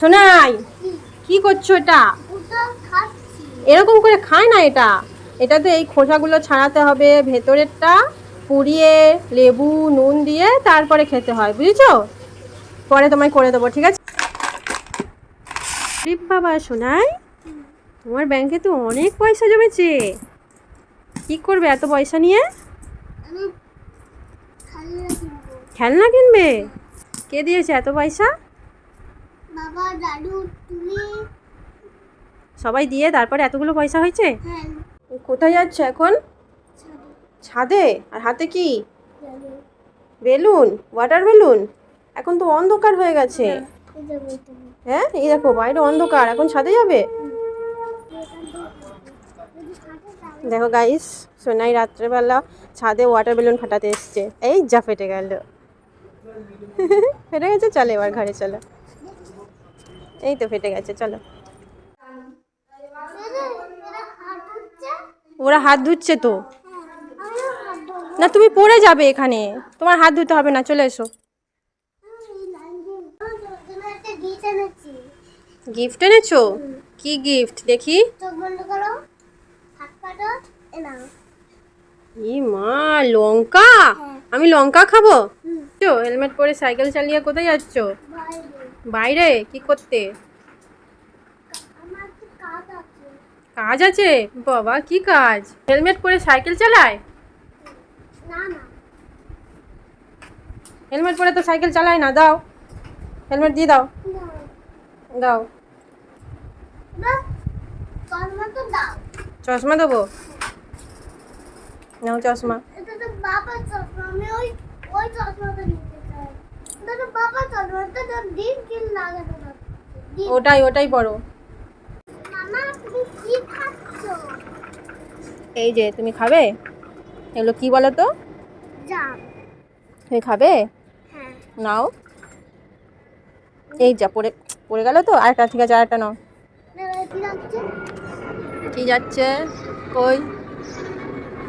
শোনাই কি করছ এটা? এরকম করে খায় না এটা? এটা তো এই খোসাগুলো ছাড়াতে হবে ভেতরেরটা পুড়িয়ে লেবু নুন দিয়ে তারপরে খেতে হয় বুঝেছ? পরে তোমায় করে দেবো ঠিক আছে? বাবা শোনাই তোমার ব্যাংকে তো অনেক পয়সা জমেছে। কি করবে এত পয়সা নিয়ে? খেলনা কিনবে? কে দিয়েছে এত পয়সা? বাবা দাদু তুমি? সবাই দিয়ে তারপরে এতগুলো পয়সা হয়েছে? হ্যাঁ। কোথায় যাচ্ছ এখন? ছাদে। আর হাতে কি? বেলুন। ওয়াটার বেলুন এখন তো অন্ধকার হয়ে গেছে। হবে। হ্যাঁ এই দেখো বাইরে অন্ধকার। এখন ছাদে যাবে? দেখো গাইস সোনাই রাত্রেবেলা ছাদে ওয়াটার বেলুন ফাটাতে এসছে। এই যা ফেটে গেল। ফেটে গেছে চলে এবার ঘরে চলো। এই তো ফেটে গেছে চলো। ওরা হাত ধুচ্ছে তো। না তুমি পড়ে যাবে এখানে। তোমার হাত ধুতে হবে না চলে এসো। গিফট এনেছো? কি গিফট দেখি। ই মা লঙ্কা? আমি লঙ্কা খাব? হেলমেট পরে সাইকেল চালিয়ে কোথায় যাচ্ছ? বাইরে? কি করতে? কাজ আছে? বাবা কি কাজ? হেলমেট পরে সাইকেল চালায়? হেলমেট পরে তো সাইকেল চালায় না দাও। হেলমেট দিয়ে দাও। দাও। চশমা দেবো? নাও চশমা। বাবা চশমা আমি ওই চশমাটা নিতে চাই এটা তো বাবা চশমা এটা তো ডিম কিন লাগানো না ডিম। ওটাই ওটাই পড়ো এই যে তুমি খাবে? এগুলো কি বলো তো? তুমি খাবে? হ্যাঁ। নাও। এই যা পড়ে পড়ে গেল তো? আরেকটা ঠিক আছে আরেকটা নাও। কি কি যাচ্ছে? ওই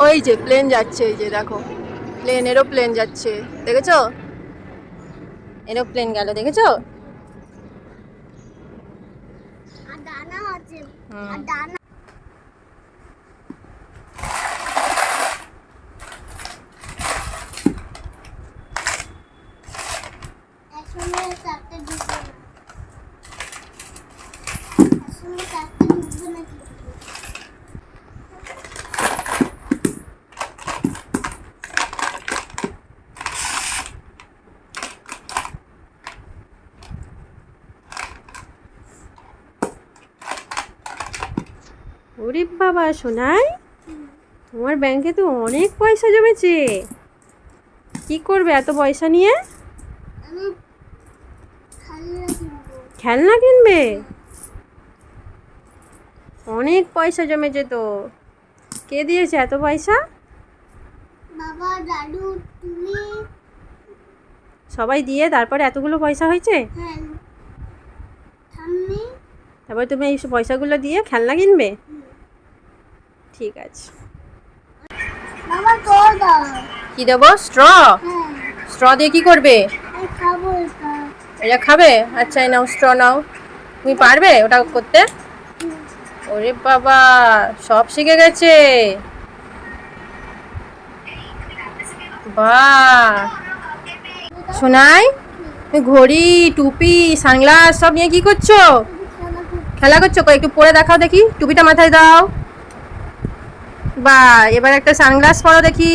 ওই যে প্লেন যাচ্ছে এই যে দেখো। প্লেন এরোপ্লেন যাচ্ছে। দেখেছ? এরোপ্লেন গেল দেখেছ আর দানা আছে হুম। আর দানা একসঙ্গে চারটে ঢুকবে না চারটে ঢুকবে না কি ওরে বাবা সোনাই। তোমার ব্যাংকে তো অনেক পয়সা জমেছে। কি করবে এত পয়সা নিয়ে? খেলনা কিনবে? অনেক পয়সা জমেছে তো। কে দিয়েছে এত পয়সা? বাবা দাদু তুমি? সবাই দিয়ে তারপরে এতগুলো পয়সা হয়েছে? হ্যাঁ। তারপরে তুমি এই পয়সাগুলো দিয়ে খেলনা কিনবে? ঠিক আছে। কি দেবো? স্ট্র? হ্যাঁ। স্ট্র দিয়ে কি করবে? এটা। খাবে? আচ্ছা নাও স্ট্র নাও। তুমি পারবে ওটা করতে? ওরে বাবা সব শিখে গেছে। বাহ। শোনাই তুমি ঘড়ি টুপি সানগ্লাস সব নিয়ে কি করছ? খেলা করছ। একটু পরে দেখাও দেখি। টুপিটা মাথায় দাও। বা এবার একটা সানগ্লাস পরো দেখি।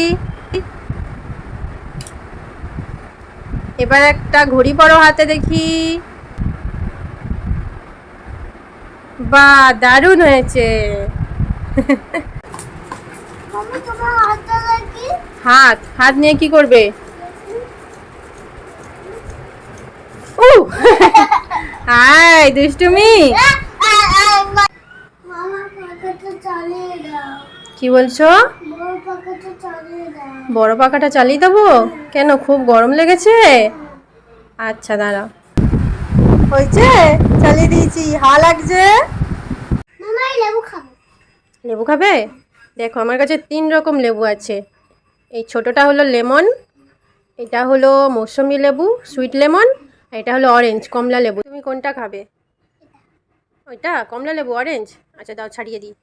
এবার একটা ঘড়ি পরো হাতে দেখি। বা দারুণ হয়েছে। হাত হাত নিয়ে কি করবে? উ হাই দুষ্টুমি মামা পাখাটা চালিয়ে দাও কি বলছো? বড় পাখাটা চালিয়ে দেবো? কেন, খুব গরম লেগেছে? আচ্ছা দাঁড়াও। হয়েছে? চালিয়ে দিয়েছি। হা লাগছে? লেবু খাব? দেখো, আমার কাছে তিন রকম লেবু আছে। এই ছোটোটা হলো লেমন, এটা হলো মৌসুমি লেবু, সুইট লেমন এটা হলো অরেঞ্জ, কমলা লেবু। তুমি কোনটা খাবে? ওইটা, কমলা লেবু, অরেঞ্জ? আচ্ছা দাও, ছাড়িয়ে দিই।